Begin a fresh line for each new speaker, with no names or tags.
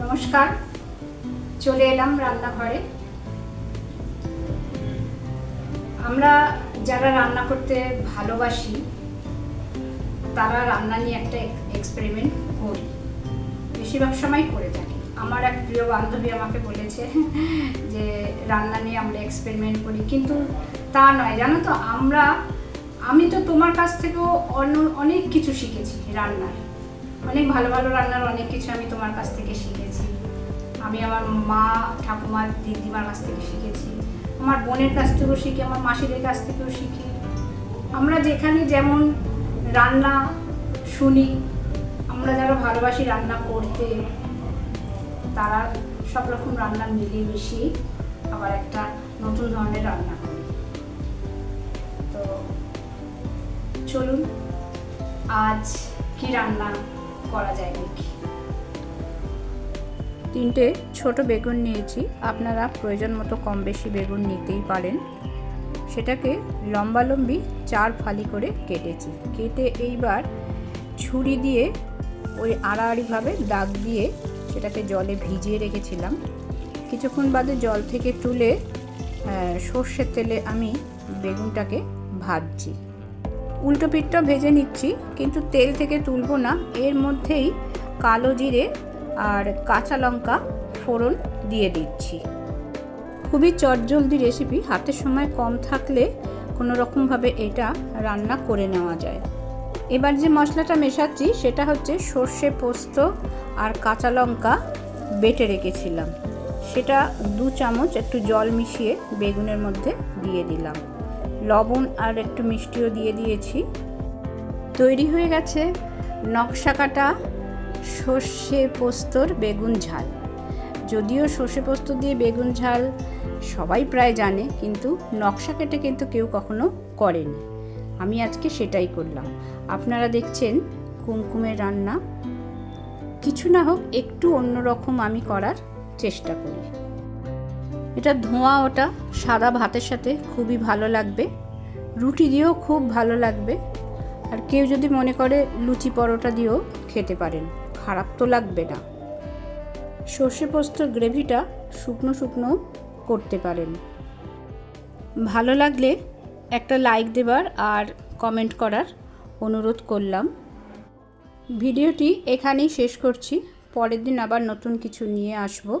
নমস্কার। চলে এলাম রান্নাঘরে। আমরা যারা রান্না করতে ভালোবাসি, তারা রান্না নিয়ে একটা এক্সপেরিমেন্ট করি। বেশিরভাগ সময় করে থাকি। আমার এক প্রিয় বান্ধবী আমাকে বলেছে যে, রান্না নিয়ে আমরা এক্সপেরিমেন্ট করি। কিন্তু তা নয়, জানো তো, আমরা, আমি তো তোমার কাছ থেকেও অন্য, অনেক কিছু শিখেছি রান্নার অনেক ভালো ভালো রান্নার অনেক কিছু আমি তোমার কাছ থেকে শিখেছি। আমি আমার মা ঠাকুমা দিদিমার কাছ থেকে শিখেছি। আমার বোনের কাছ থেকেও শিখি, আমার মাসিদের কাছ থেকেও শিখি। আমরা যেখানে যেমন রান্না শুনি, আমরা যারা ভালোবাসি রান্না করতে, তারা সব রকম রান্না মিলিয়ে মিশিয়ে আবার একটা নতুন ধরনের রান্না করি। তো চলুন, আজ কি রান্না? করা যায় দেখি তিনটে ছোট বেগুন নিয়েছি। আপনারা প্রয়োজন মতো কম বেশি বেগুন নিতেই পারেন। সেটাকে লম্বালম্বি চার ফালি করে কেটেছি। কেটে এইবার ছুরি দিয়ে ওই আড়াআড়িভাবে দাগ দিয়ে সেটাকে জলে ভিজিয়ে রেখেছিলাম। কিছুক্ষণ বাদে জল থেকে তুলে সর্ষের তেলে আমি বেগুনটাকে ভাজছি। উল্টো পিঠটা ভেজে নিচ্ছি, কিন্তু তেল থেকে তুলবো না। এর মধ্যেই কালো জিরে আর কাঁচা লঙ্কা ফোড়ন দিয়ে দিচ্ছি। খুবই চটজলদি রেসিপি হাতের সময় কম থাকলে কোনো রকমভাবে এটা রান্না করে নেওয়া যায়। এবার যে মশলাটা মেশাচ্ছি, সেটা হচ্ছে সর্ষে পোস্ত আর কাঁচা লঙ্কা বেটে রেখেছিলাম। সেটা দু চামচ একটু জল মিশিয়ে বেগুনের মধ্যে দিয়ে দিলাম। লবণ আর একটু মিষ্টিও দিয়ে দিয়েছি। তৈরি হয়ে গেছে নকশা কাটা সর্ষে পোস্তর বেগুন ঝাল। যদিও সর্ষে পোস্ত দিয়ে বেগুন ঝাল সবাই প্রায় জানে, কিন্তু নকশা কেটে কিন্তু কেউ কখনো করেনি। আমি আজকে সেটাই করলাম। আপনারা দেখছেন কুমকুমের রান্না। কিছু না হোক, একটু অন্যরকম আমি করার চেষ্টা করি। এটা ধোঁয়া ওটা সাদা ভাতের সাথে খুবই ভালো লাগবে। রুটি দিয়েও খুব ভালো লাগবে। আর কেউ যদি মনে করে লুচি পরোটা দিয়েও খেতে পারেন, খারাপ তো লাগবে না। সর্ষে পোস্তর গ্রেভিটা শুকনো শুকনো করতে পারেন। ভালো লাগলে একটা লাইক দেবার আর কমেন্ট করার অনুরোধ করলাম। ভিডিওটি এখানেই শেষ করছি। পরের দিন আবার নতুন কিছু নিয়ে আসব।